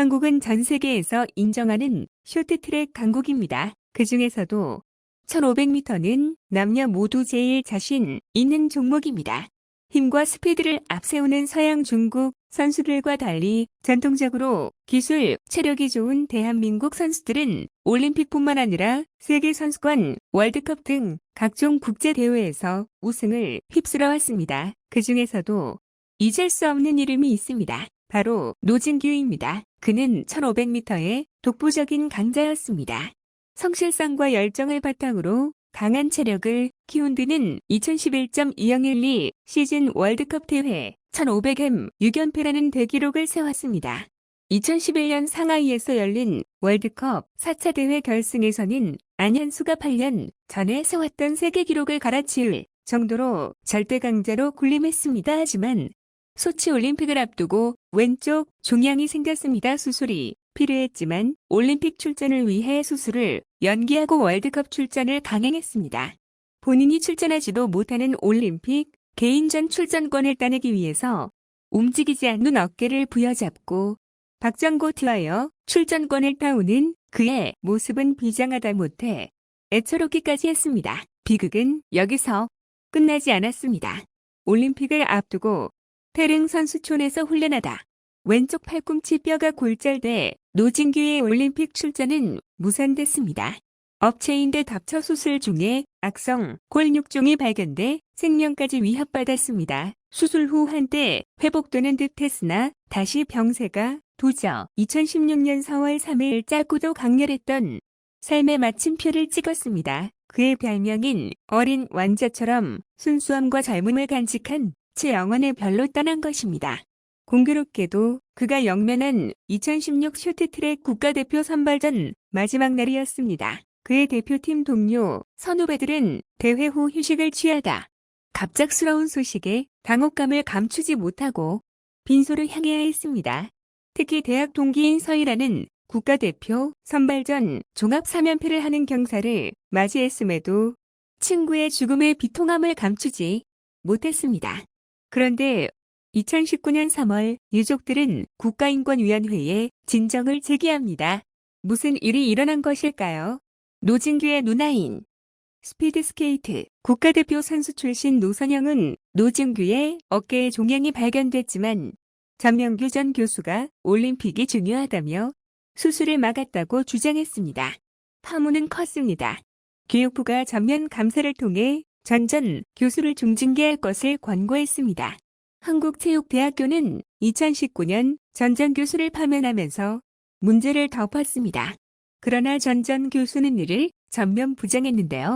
한국은 전 세계에서 인정하는 쇼트트랙 강국입니다. 그 중에서도 1500m는 남녀 모두 제일 자신 있는 종목입니다. 힘과 스피드를 앞세우는 서양 중국 선수들과 달리 전통적으로 기술, 체력이 좋은 대한민국 선수들은 올림픽뿐만 아니라 세계 선수권, 월드컵 등 각종 국제 대회에서 우승을 휩쓸어 왔습니다. 그 중에서도 잊을 수 없는 이름이 있습니다. 바로 노진규입니다. 그는 1500m의 독보적인 강자였습니다. 성실성과 열정을 바탕으로 강한 체력을 키운 뒤는 2011.2012 시즌 월드컵 대회 1500m 6연패라는 대기록을 세웠습니다. 2011년 상하이에서 열린 월드컵 4차 대회 결승에서는 안현수가 8년 전에 세웠던 세계 기록을 갈아치울 정도로 절대 강자로 군림했습니다. 하지만 소치 올림픽을 앞두고 왼쪽 종양이 생겼습니다. 수술이 필요했지만 올림픽 출전을 위해 수술을 연기하고 월드컵 출전을 강행했습니다. 본인이 출전하지도 못하는 올림픽 개인전 출전권을 따내기 위해서 움직이지 않는 어깨를 부여잡고 박정고 트와여 출전권을 따오는 그의 모습은 비장하다 못해 애처롭기까지 했습니다. 비극은 여기서 끝나지 않았습니다. 올림픽을 앞두고 태릉 선수촌에서 훈련하다 왼쪽 팔꿈치 뼈가 골절돼 노진규의 올림픽 출전은 무산됐습니다. 업체인대 덮쳐 수술 중에 악성 골육종이 발견돼 생명까지 위협받았습니다. 수술 후 한때 회복되는 듯했으나 다시 병세가 도저 2016년 4월 3일 짧고도 강렬했던 삶의 마침표를 찍었습니다. 그의 별명인 어린 왕자처럼 순수함과 젊음을 간직한 제 영혼의 별로 떠난 것입니다. 공교롭게도 그가 영면한 2016 쇼트트랙 국가대표 선발전 마지막 날이었습니다. 그의 대표팀 동료 선후배들은 대회 후 휴식을 취하다. 갑작스러운 소식에 당혹감을 감추지 못하고 빈소를 향해야 했습니다. 특히 대학 동기인 서희라는 국가대표 선발전 종합 3연패를 하는 경사를 맞이했음에도 친구의 죽음의 비통함을 감추지 못했습니다. 그런데 2019년 3월 유족들은 국가인권위원회에 진정을 제기합니다. 무슨 일이 일어난 것일까요? 노진규의 누나인 스피드스케이트 국가대표 선수 출신 노선영은 노진규의 어깨에 종양이 발견됐지만 전명규 전 교수가 올림픽이 중요하다며 수술을 막았다고 주장했습니다. 파문은 컸습니다. 교육부가 전면 감사를 통해 전 전 교수를 중징계할 것을 권고했습니다. 한국체육대학교는 2019년 전 전 교수를 파면하면서 문제를 덮었습니다. 그러나 전 전 교수는 이를 전면 부정했는데요.